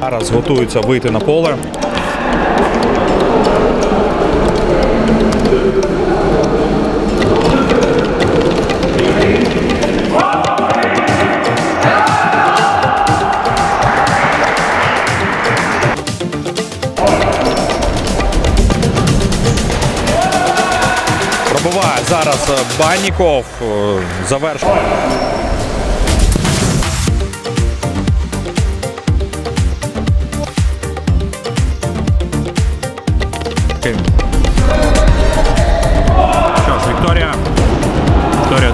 Зараз готуються вийти на поле. Пробуває зараз Банніков. е, Завершує.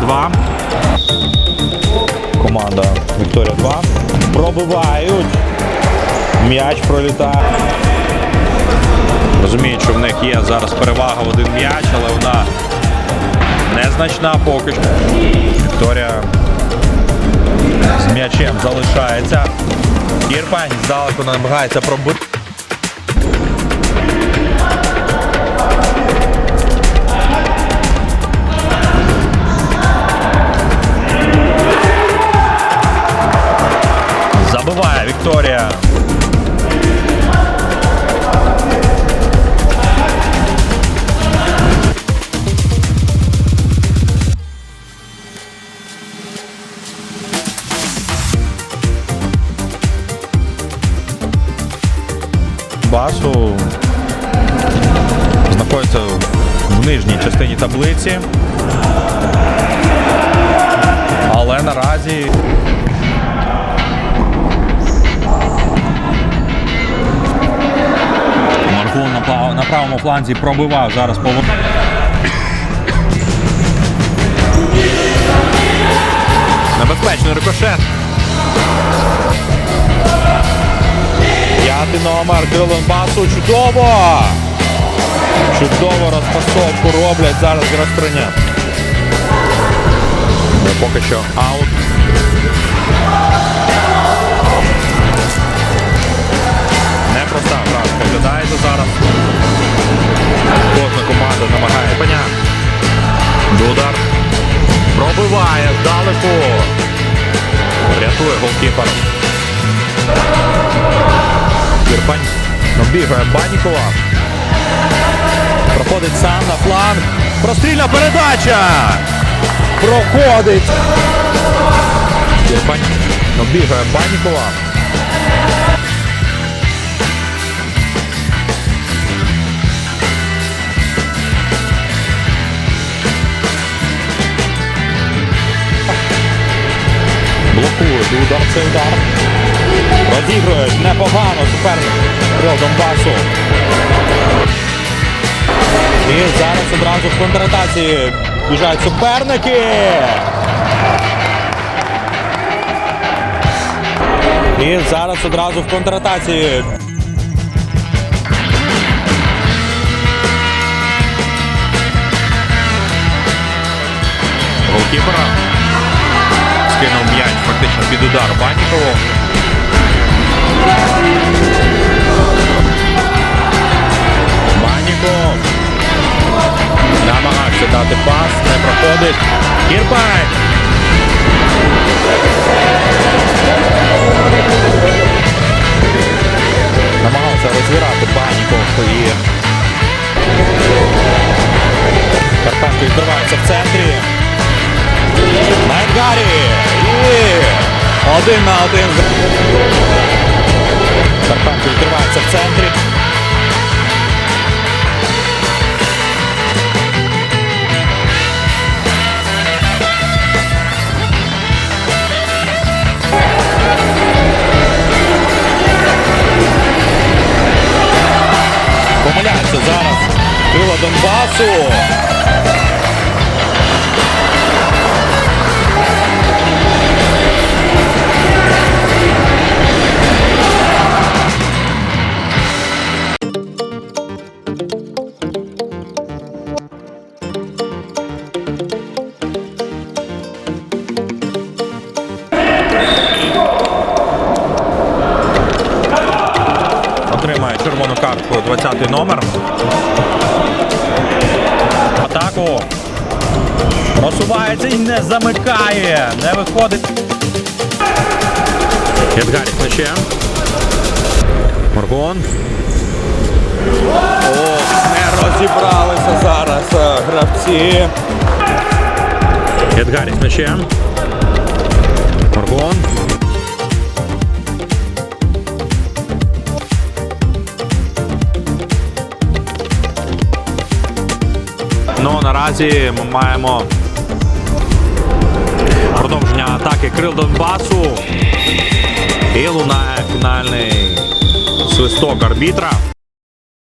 2. Команда Вікторія 2. Пробивають. М'яч пролітає. Розуміють, що в них є зараз перевага в один м'яч, але вона незначна поки що. Вікторія з м'ячем залишається. Кірпань здалеку намагається пробити. Басу знаходиться в нижній частині таблиці. Але наразі Маркун на, правому фланзі пробивав зараз по Небезпечний рикошет. П'ятий номер Донбасу. Чудово! Чудово розпасовку роблять зараз Грастроня. Ну, Поки що аут. Непроста гра виглядається зараз. Кожна команда намагає коня. Дудар. Пробиває здалеку. Рятує голкіпер. Кірпань обігає Банікова. Проходить сам на фланг. Прострільна передача! Проходить. Кірпань обігає Банікова. Блокують удар, це удар. Розігрують непогано суперник Крил Донбасу. І зараз одразу в контратації біжать суперники. І зараз одразу в контратації. Голкіпера скинув м'яч фактично під удар Баннікову. Банніков намагався дати пас, не проходить. Кірпань! Намагався розвірати Банніков і Карпенко відбивається в центрі. Найгарі! І один на один. Карпенко відкривається в центрі. Помиляється зараз крила Донбасу. Картку 20 номер. Атаку. Просувається і не замикає. Не виходить. Едгарік м'ячем. Моргун. Ох, не розібралися зараз е, гравці. Едгарі з м'ячем. Наразі ми маємо продовження атаки крил Донбасу. І лунає фінальний свисток арбітра.